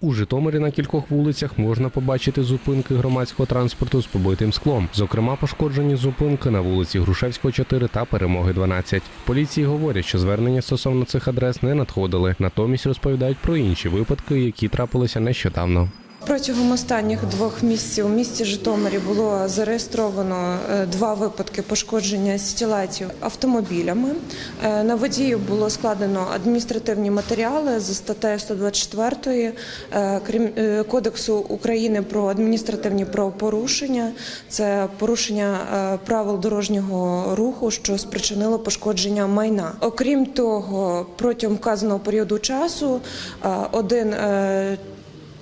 У Житомирі на кількох вулицях можна побачити зупинки громадського транспорту з побитим склом. Зокрема, пошкоджені зупинки на вулиці Грушевського 4 та Перемоги 12. Поліції говорять, що звернення стосовно цих адрес не надходили. Натомість розповідають про інші випадки, які трапилися нещодавно. Протягом останніх двох місяців у місті Житомирі було зареєстровано е, два випадки пошкодження стілетів автомобілями. Е, На водію було складено адміністративні матеріали за статтею 124 е, Кодексу України про адміністративні правопорушення. Це порушення правил дорожнього руху, що спричинило пошкодження майна. Окрім того, протягом вказаного періоду часу один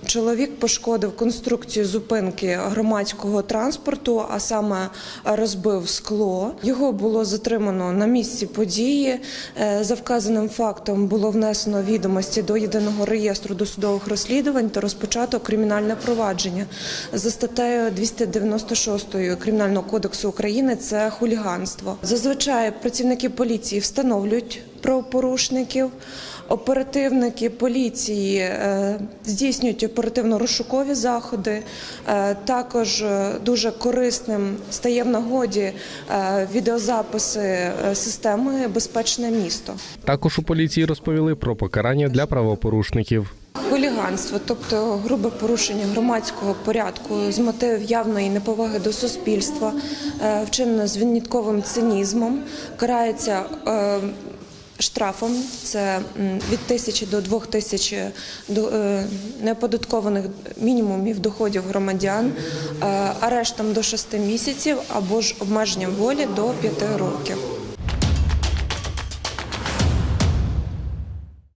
Чоловік пошкодив конструкцію зупинки громадського транспорту, а саме розбив скло. Його було затримано на місці події. Е, За вказаним фактом було внесено відомості до єдиного реєстру досудових розслідувань та розпочато кримінальне провадження за статтею 296 Кримінального кодексу України. Це хуліганство. Зазвичай працівники поліції встановлюють правопорушників. Оперативники поліції е, здійснюють оперативно-розшукові заходи. Е, Також е, дуже корисним стає в нагоді відеозаписи системи Безпечне місто. Також у поліції розповіли про покарання для правопорушників. Хуліганство, тобто грубе порушення громадського порядку з мотивів явної неповаги до суспільства, вчинено з віднітковим цинізмом, карається штрафом. Це від тисячі до двох тисяч до- е, неоподаткованих мінімумів доходів громадян, е, арештом до шести місяців або ж обмеженням волі до п'яти років.